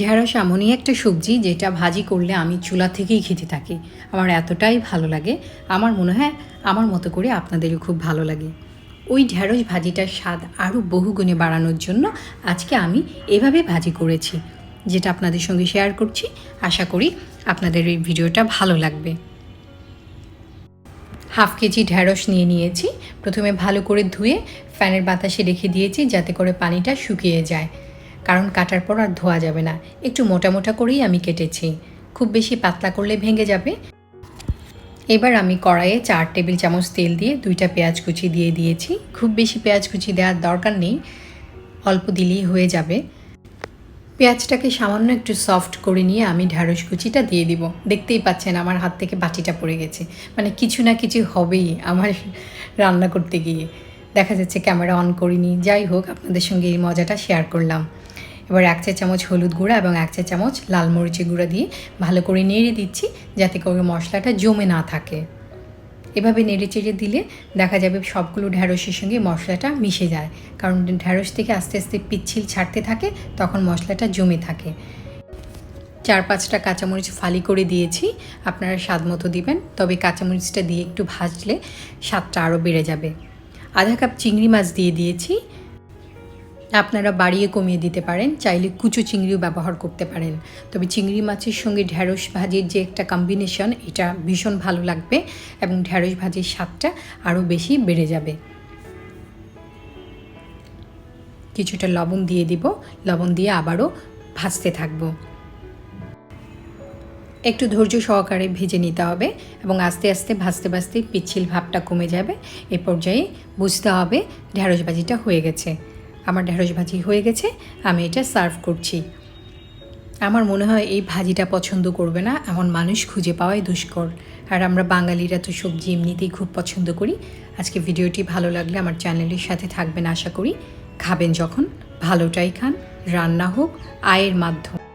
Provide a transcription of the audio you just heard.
ঢেঁড়স এমনই একটা সবজি যেটা ভাজি করলে আমি চুলা থেকেই খেতে থাকি। আমার এতটাই ভালো লাগে। আমার মনে হয় আমার মতো করে আপনাদেরও খুব ভালো লাগে। ওই ঢেঁড়স ভাজিটার স্বাদ আরও বহুগুণে বাড়ানোর জন্য আজকে আমি এভাবে ভাজি করেছি, যেটা আপনাদের সঙ্গে শেয়ার করছি। আশা করি আপনাদের এই ভিডিওটা ভালো লাগবে। হাফ কেজি ঢ্যাঁড়স নিয়ে নিয়েছি। প্রথমে ভালো করে ধুয়ে ফ্যানের বাতাসে রেখে দিয়েছি যাতে করে পানিটা শুকিয়ে যায়। কারণ কাটার পর আর ধোয়া যাবে না। একটু মোটা মোটা করেই আমি কেটেছি। খুব বেশি পাতলা করলে ভেঙে যাবে। এবার আমি কড়াইয়ে চার টেবিল চামচ তেল দিয়ে দুইটা পেঁয়াজ কুচি দিয়ে দিয়েছি। খুব বেশি পেঁয়াজ কুচি দেওয়ার দরকার নেই। অল্প দিলেই হয়ে যাবে। পেঁয়াজটাকে সামান্য একটু সফট করে নিয়ে আমি ঢ্যাঁড়স কুচিটা দিয়ে দিব। দেখতেই পাচ্ছেন আমার হাত থেকে বাটিটা পড়ে গেছে। মানে কিছু না কিছু হবেই আমার রান্না করতে গিয়ে। দেখা যাচ্ছে ক্যামেরা অন করিনি। যাই হোক, আপনাদের সঙ্গে এই মজাটা শেয়ার করলাম। এবার এক চা চামচ হলুদ গুঁড়া এবং এক চা চামচ লাল মরিচের গুঁড়া দিয়ে ভালো করে নেড়ে দিচ্ছি যাতে করে মশলাটা জমে না থাকে। এভাবে নেড়ে চেড়ে দিলে দেখা যাবে সবগুলো ঢ্যাঁড়সের সঙ্গে মশলাটা মিশে যায়। কারণ ঢ্যাঁড়স থেকে আস্তে আস্তে পিচ্ছিল ছাড়তে থাকে, তখন মশলাটা জমে থাকে। চার পাঁচটা কাঁচামরিচ ফালি করে দিয়েছি, আপনারা স্বাদ মতো দিবেন, তবে কাঁচামরিচটা দিয়ে একটু ভাজলে স্বাদটা আরও বেড়ে যাবে। আধা কাপ চিংড়ি মাছ দিয়ে দিয়েছি আপনারা বাড়িয়ে কমিয়ে দিতে পারেন, চাইলে কুচো চিংড়িও ব্যবহার করতে পারেন। তবে চিংড়ি মাছের সঙ্গে ঢ্যাঁড়স ভাজির যে একটা কম্বিনেশন এটা ভীষণ ভালো লাগবে এবং ঢ্যাঁড়স ভাজির স্বাদটা আরও বেশি বেড়ে যাবে। কিছুটা লবণ দিয়ে দিব, লবণ দিয়ে আবারও ভাজতে থাকব। একটু ধৈর্য সহকারে ভেজে নিতে হবে এবং আস্তে আস্তে ভাজতে ভাজতে পিচ্ছিল ভাবটা কমে যাবে। এ পর্যায়ে বুঝতে হবে ঢ্যাঁড়স ভাজিটা হয়ে গেছে। আমার ঢ্যাঁড়স ভাজি হয়ে গেছে, আমি এটা সার্ভ করছি। আমার মনে হয় এই ভাজিটা পছন্দ করবে না, এমন মানুষ খুঁজে পাওয়াই দুষ্কর। আর আমরা বাঙালিরা তো সবজি এমনিতেই খুব পছন্দ করি। আজকে ভিডিওটি ভালো লাগলে আমার চ্যানেলের সাথে থাকবেন আশা করি। খাবেন যখন, ভালোটাই খান, রান্না হোক, আয়ের মাধ্যম।